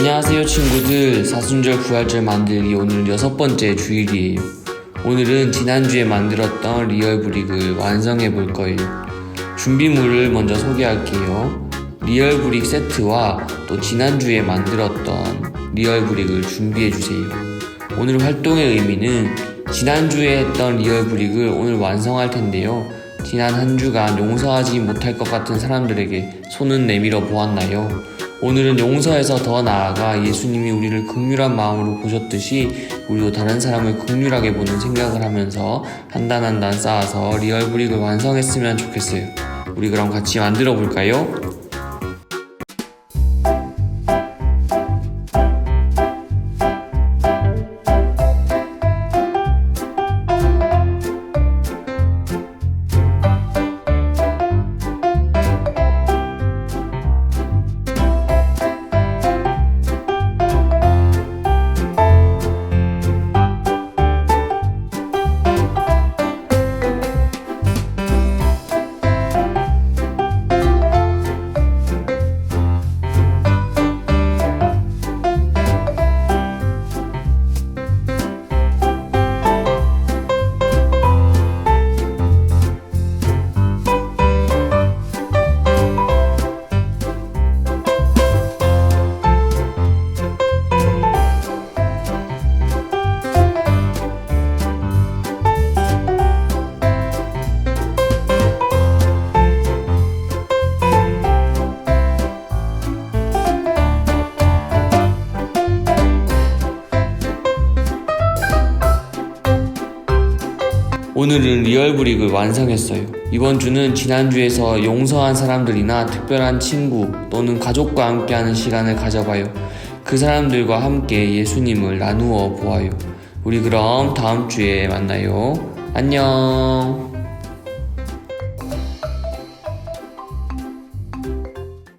안녕하세요 친구들. 사순절 부활절 만들기 오늘 여섯 번째 주일이에요. 오늘은 지난주에 만들었던 리얼 브릭을 완성해 볼 거예요. 준비물을 먼저 소개할게요. 리얼 브릭 세트와 또 지난주에 만들었던 리얼 브릭을 준비해 주세요. 오늘 활동의 의미는 지난주에 했던 리얼 브릭을 오늘 완성할 텐데요. 지난 한 주간 용서하지 못할 것 같은 사람들에게 손은 내밀어 보았나요? 오늘은 용서해서 더 나아가 예수님이 우리를 극률한 마음으로 보셨듯이 우리도 다른 사람을 극률하게 보는 생각을 하면서 한 단 한 단 쌓아서 리얼 브릭을 완성했으면 좋겠어요. 우리 그럼 같이 만들어 볼까요? 오늘은 리얼브릭을 완성했어요. 이번 주는 지난주에서 용서한 사람들이나 특별한 친구 또는 가족과 함께하는 시간을 가져봐요. 그 사람들과 함께 예수님을 나누어 보아요. 우리 그럼 다음 주에 만나요. 안녕.